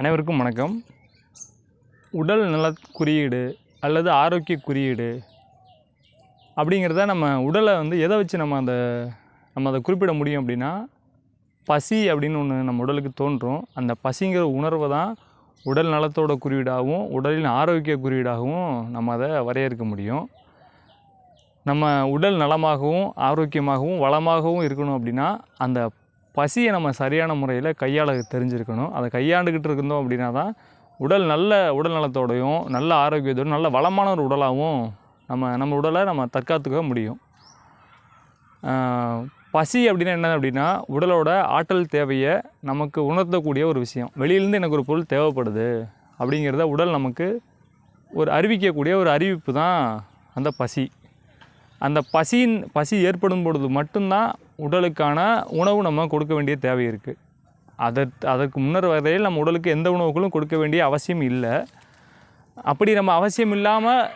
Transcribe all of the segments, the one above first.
அனைவருக்கும் வணக்கம். உடல் நல குறியீடு அல்லது ஆரோக்கிய குறியீடு அப்படிங்கிறத நம்ம உடலை வந்து எதை வச்சு நம்ம அந்த நம்ம அதை குறிப்பிட முடியும் அப்படின்னா பசி அப்படின்னு ஒன்று நம்ம உடலுக்கு தோன்றும். அந்த பசிங்கிற உணர்வை தான் உடல் நலத்தோட குறியீடாகவும் உடலின் ஆரோக்கிய குறியீடாகவும் நம்ம அதை வரையறுக்க முடியும். நம்ம உடல் நலமாகவும் ஆரோக்கியமாகவும் வளமாகவும் இருக்கணும் அப்படின்னா அந்த பசியை நம்ம சரியான முறையில் கையாள தெரிஞ்சிருக்கணும். அதை கையாண்டுக்கிட்டு இருந்தோம் அப்படின்னா தான் உடல் நல்ல உடல் நலத்தோடையும் நல்ல ஆரோக்கியத்தோடும் நல்ல வளமான ஒரு உடலாகவும் நம்ம நம்ம உடலை நம்ம தற்காத்துக்க முடியும். பசி அப்படின்னா என்ன அப்படின்னா உடலோட ஆற்றல் தேவையை நமக்கு உணர்த்தக்கூடிய ஒரு விஷயம். வெளியிலேருந்து எனக்கு ஒரு பொருள் தேவைப்படுது அப்படிங்கிறத உடல் நமக்கு ஒரு அறிவிக்கக்கூடிய ஒரு அறிவிப்பு தான் அந்த பசி. அந்த பசியின் பசி ஏற்படும் பொழுது மட்டும்தான் உடலுக்கான உணவு நம்ம கொடுக்க வேண்டிய தேவை இருக்குது அதற்கு அதற்கு முன்னர் வரையில் நம்ம உடலுக்கு எந்த உணவுகளும் கொடுக்க வேண்டிய அவசியம் இல்லை. அப்படி நம்ம அவசியம் இல்லாமல்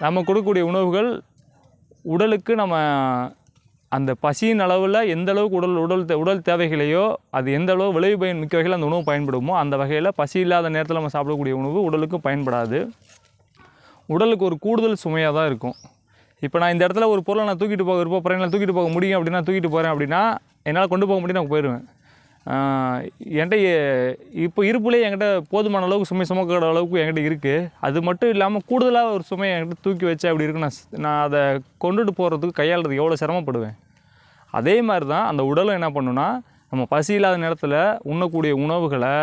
நம்ம கொடுக்கக்கூடிய உணவுகள் உடலுக்கு நம்ம அந்த பசியின் அளவில் எந்த அளவுக்கு உடல் உடல் தே- உடல் தேவைகளையோ அது எந்த அளவு விளைவு பயன் மிக்க வகையில் அந்த உணவு பயன்படுமோ அந்த வகையில் பசி இல்லாத நேரத்தில் நம்ம சாப்பிடக்கூடிய உணவு உடலுக்கு பயன்படாது. உடலுக்கு ஒரு கூடுதல் சுமையாக தான் இருக்கும். இப்போ நான் இந்த இடத்துல ஒரு பொருளை நான் தூக்கிட்டு போக விருப்பப்படுறேன். என்னால் தூக்கிட்டு போக முடியும் அப்படின்னா தூக்கிட்டு போகிறேன் அப்படின்னா என்னால் கொண்டு போக முடியும் நான் போயிடுவேன். என்கிட்ட இப்போ இருப்புலேயே என்கிட்ட போதுமான அளவுக்கு சுமை சுமக்கிற அளவுக்கு என்கிட்ட இருக்குது அது மட்டும் இல்லாமல் கூடுதலாக ஒரு சுமையை என்கிட்ட தூக்கி வச்சு அப்படி இருக்கு நான் நான் அதை கொண்டுட்டு போகிறதுக்கு கையாளுறதுக்கு எவ்வளோ சிரமப்படுவேன்? அதே மாதிரி தான் அந்த உடலும் என்ன பண்ணுன்னா நம்ம பசி இல்லாத நேரத்தில் உண்ணக்கூடிய உணவுகளை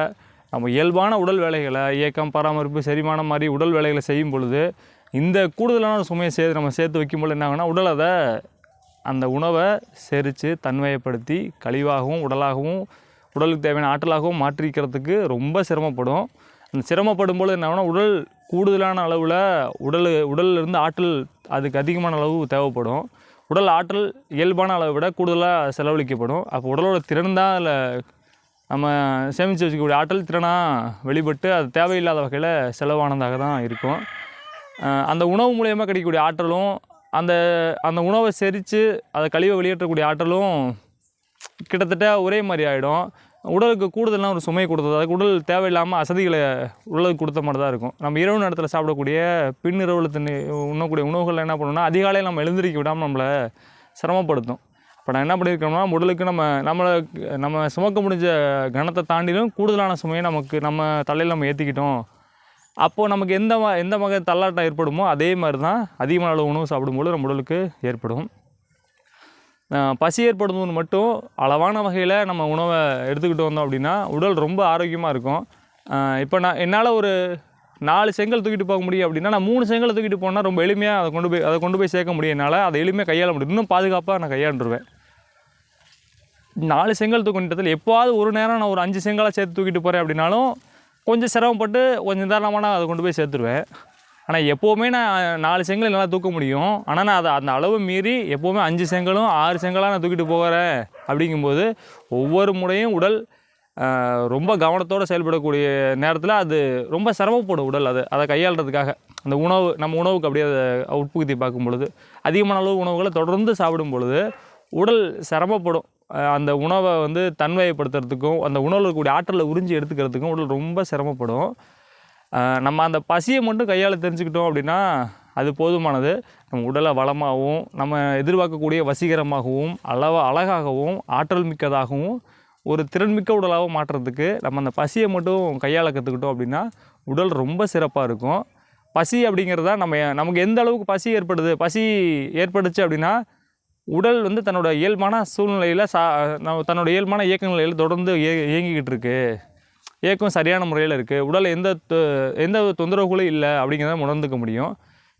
நம்ம இயல்பான உடல் வேலைகளை இயக்கம் பராமரிப்பு செரிமானம் மாதிரி உடல் வேலைகளை செய்யும் பொழுது இந்த கூடுதலான சுமையை சேர்த்து நம்ம சேர்த்து வைக்கும்போது என்ன ஆகுனா உடல் அதை அந்த உணவை செரித்து தன்மையப்படுத்தி கழிவாகவும் உடலாகவும் உடலுக்கு தேவையான ஆற்றலாகவும் மாற்றிக்கிறதுக்கு ரொம்ப சிரமப்படும். அந்த சிரமப்படும் பொழுது என்ன உடல் கூடுதலான அளவில் உடல் உடல்லிருந்து ஆற்றல் அதுக்கு அதிகமான அளவு தேவைப்படும். உடல் ஆற்றல் இயல்பான அளவை விட கூடுதலாக செலவழிக்கப்படும். அப்போ உடலோட திறன் தான் அதில் நம்ம சேமித்து வச்சுக்கக்கூடிய ஆற்றல் திறனாக வெளிப்பட்டு அது தேவையில்லாத வகையில் செலவானதாக தான் இருக்கும். அந்த உணவு மூலயமா கிடைக்கக்கூடிய ஆற்றலும் அந்த அந்த உணவை செரித்து அதை கழிவை வெளியேற்றக்கூடிய ஆற்றலும் கிட்டத்தட்ட ஒரே மாதிரி ஆகிடும் உடலுக்கு கூடுதலாக ஒரு சுமை கொடுத்தது. அதுக்கு உடல் தேவையில்லாமல் அசதிகளை உடலுக்கு கொடுத்த மாதிரி தான் இருக்கும். நம்ம இரவு நேரத்தில் சாப்பிடக்கூடிய பின் இரவில் தண்ணி உண்ணக்கூடிய உணவுகள் என்ன பண்ணணும்னா அதிகாலையில் நம்ம எழுந்திருக்க விடாமல் நம்மளை சிரமப்படுத்தும். இப்போ நான் என்ன பண்ணியிருக்கோம்னா உடலுக்கு நம்ம நம்மளை நம்ம சுமக்க முடிஞ்ச கணத்தை தாண்டிலும் கூடுதலான சுமையை நமக்கு நம்ம தலையில் நம்ம ஏற்றிக்கிட்டோம் அப்போது நமக்கு எந்த வ- எந்த வகை தள்ளாட்டம் ஏற்படுமோ அதே மாதிரி தான் அதிகமான அளவு உணவு சாப்பிடும்போது நம்ம உடலுக்கு ஏற்படும். பசி ஏற்படும்போது மட்டும் அளவான வகையில் நம்ம உணவை எடுத்துக்கிட்டு வந்தோம் அப்படின்னா உடல் ரொம்ப ஆரோக்கியமாக இருக்கும். இப்போ நான் என்னால் ஒரு நாலு செங்கல் தூக்கிட்டு போக முடியும் அப்படின்னா நான் மூணு செங்கல் தூக்கிட்டு போனால் ரொம்ப எளிமையாக அதை கொண்டு போய் அதை கொண்டு போய் சேர்க்க முடியும். என்னால் அதை எளிமையாக கையாள முடியும். இன்னும் பாதுகாப்பாக நான் கையாண்டுருவேன். நாலு செங்கல் தூக்கின்றதில் எப்போவாது ஒரு நேரம் நான் ஒரு அஞ்சு செங்கலாக சேர்த்து தூக்கிட்டு போகிறேன் அப்படின்னாலும் கொஞ்சம் சிரமப்பட்டு கொஞ்சம் நிதானமான நான் அதை கொண்டு போய் சேர்த்துருவேன். ஆனால் எப்போவுமே நான் நாலு செங்கல் என்னால் தூக்க முடியும். ஆனால் நான் அதை அந்த அளவு மீறி எப்போவுமே அஞ்சு செங்கலும் ஆறு செங்கலாக நான் தூக்கிட்டு போகிறேன் அப்படிங்கும்போது ஒவ்வொரு முறையும் உடல் ரொம்ப கவனத்தோடு செயல்படக்கூடிய நேரத்தில் அது ரொம்ப சிரமப்படும் உடல் அது. அதை கையாளுறதுக்காக. அந்த உணவு நம்ம உணவுக்கு அப்படியே அதை உட்புகுத்தி பார்க்கும் பொழுது அதிகமான அளவு உணவுகளை தொடர்ந்து சாப்பிடும் பொழுது உடல் சிரமப்படும். அந்த உணவை வந்து தன்மையப்படுத்துறதுக்கும் அந்த உணவில் இருக்கக்கூடிய ஆற்றலை உறிஞ்சி எடுத்துக்கிறதுக்கும் உடல் ரொம்ப சிரமப்படும். நம்ம அந்த பசியை மட்டும் கையால் தெரிஞ்சுக்கிட்டோம் அப்படின்னா அது போதுமானது. நம்ம உடலை வளமாகவும் நம்ம எதிர்பார்க்கக்கூடிய வசீகரமாகவும் அளவ அழகாகவும் ஆற்றல் மிக்கதாகவும் ஒரு திறன்மிக்க உடலாகவும் மாற்றுறதுக்கு நம்ம அந்த பசியை மட்டும் கையால் கற்றுக்கிட்டோம் அப்படின்னா உடல் ரொம்ப சிறப்பாக இருக்கும். பசி அப்படிங்கிறதா நம்ம நமக்கு எந்த அளவுக்கு பசி ஏற்படுது பசி ஏற்பட்டுச்சு அப்படின்னா உடல் வந்து தன்னோட இயல்பான சூழ்நிலையில் சா நம்ம தன்னோட இயல்பான இயக்க நிலையில் தொடர்ந்து இயங்கிக்கிட்டு இருக்கு. இயக்கம் சரியான முறையில் இருக்குது உடல் எந்த தொ- எந்த தொந்தரவுகளும் இல்லை அப்படிங்கிறத உணர்ந்துக்க முடியும்.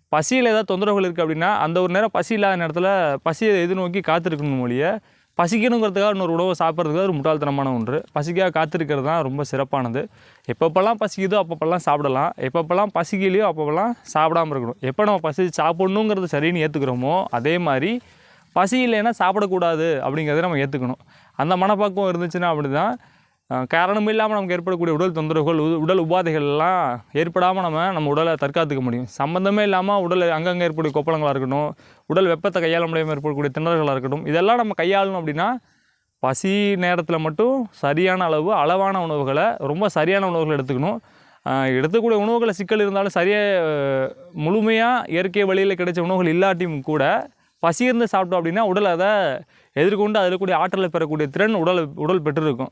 பசியில் ஏதாவது தொந்தரவுகள் இருக்குது அப்படின்னா அந்த ஒரு நேரம் பசி இல்லாத நேரத்தில் பசியை எதிர்நோக்கி காத்திருக்கணும் மொழிய பசிக்கணுங்கிறதுக்காக இன்னொரு உணவை சாப்பிட்றதுக்கு ஒரு முட்டாள்தனமான ஒன்று. பசிக்காக காத்திருக்கிறது தான் ரொம்ப சிறப்பானது. எப்பப்பெல்லாம் பசிக்குதோ அப்பப்பெல்லாம் சாப்பிடலாம். எப்பப்பெல்லாம் பசிக்கலையோ அப்பப்பெல்லாம் சாப்பிடாம இருக்கணும். எப்போ நம்ம பசி சாப்பிட்ணுங்கிறது சரின்னு ஏற்றுக்கிறோமோ அதே மாதிரி பசி இல்லைன்னா சாப்பிடக்கூடாது அப்படிங்கிறத நம்ம ஏற்றுக்கணும் அந்த மனப்பக்குவம் இருந்துச்சுன்னா அப்படி தான் காரணம் இல்லாமல் நமக்கு ஏற்படக்கூடிய உடல் தொந்தரவுகள் உ- உடல் உபாதைகள் எல்லாம் ஏற்படாமல் நம்ம நம்ம உடலை தற்காத்துக்க முடியும். சம்மந்தமே இல்லாமல் உடல் அங்கங்கே ஏற்படக்கூடிய கொப்பளங்களாக இருக்கட்டும் உடல் வெப்பத்தை கையாள முடியாமல் ஏற்படக்கூடிய திணறல்களாக இருக்கட்டும் இதெல்லாம் நம்ம கையாளணும் அப்படின்னா பசி நேரத்தில் மட்டும் சரியான அளவு அளவான உணவுகளை ரொம்ப சரியான உணவுகளை எடுத்துக்கணும். எடுத்துக்கூடிய உணவுகளை சிக்கல் இருந்தாலும் சரியாக முழுமையாக இயற்கை வழியில் கிடைச்ச உணவுகள் இல்லாட்டியும் கூட பசி இருந்து சாப்பிட்டோம் அப்படின்னா உடல் அதை எதிர்கொண்டு அதில் கூடிய ஆற்றலை பெறக்கூடிய திறன் உடல் உடல் பெற்றிருக்கும்.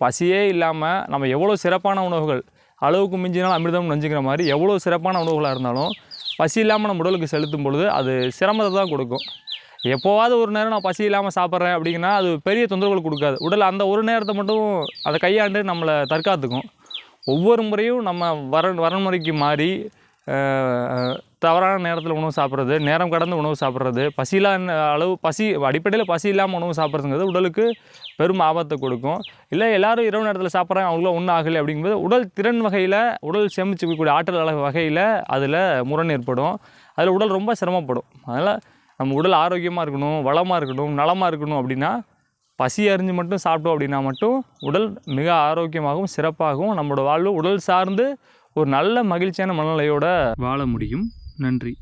பசியே இல்லாமல் நம்ம எவ்வளோ சிறப்பான உணவுகள் அளவுக்கு மிஞ்சினால் அமிர்தம் நஞ்சுக்கிற மாதிரி எவ்வளோ சிறப்பான உணவுகளாக இருந்தாலும் பசி இல்லாமல் நம்ம உடலுக்கு செலுத்தும் பொழுது அது சிரமத்தை தான் கொடுக்கும். எப்போவாவது ஒரு நேரம் நான் பசி இல்லாமல் சாப்பிட்றேன் அப்படிங்கன்னா அது பெரிய தொந்தரவுகள் கொடுக்காது. உடல் அந்த ஒரு நேரத்தை மட்டும் அதை கையாண்டு நம்மளை தற்காத்துக்கும். ஒவ்வொரு முறையும் நம்ம வர வரன்முறைக்கு மாறி தவறான நேரத்தில் உணவு சாப்பிட்றது நேரம் கடந்து உணவு சாப்பிட்றது பசியில்லா அளவு பசி அடிப்படையில் பசி இல்லாமல் உணவு சாப்பிட்றதுங்கிறது உடலுக்கு பெரும் ஆபத்தை கொடுக்கும். இல்லை எல்லாரும் இரவு நேரத்தில் சாப்பிட்றாங்க அவங்களும் ஒன்றும் ஆகலை அப்படிங்கும்போது உடல் திறன் வகையில் உடல் சேமிச்சுக்கக்கூடிய ஆற்றல் அளவு வகையில் அதில் முரண் ஏற்படும். அதில் உடல் ரொம்ப சிரமப்படும். அதனால் நம்ம உடல் ஆரோக்கியமாக இருக்கணும் வளமாக இருக்கணும் நலமாக இருக்கணும் அப்படின்னா பசி அறிஞ்சு மட்டும் சாப்பிட்டோம் அப்படின்னா மட்டும் உடல் மிக ஆரோக்கியமாகவும் சிறப்பாகவும் நம்மளோட வாழ்வு உடல் சார்ந்து ஒரு நல்ல மகிழ்ச்சியான மனநிலையோட வாழ முடியும். நன்றி.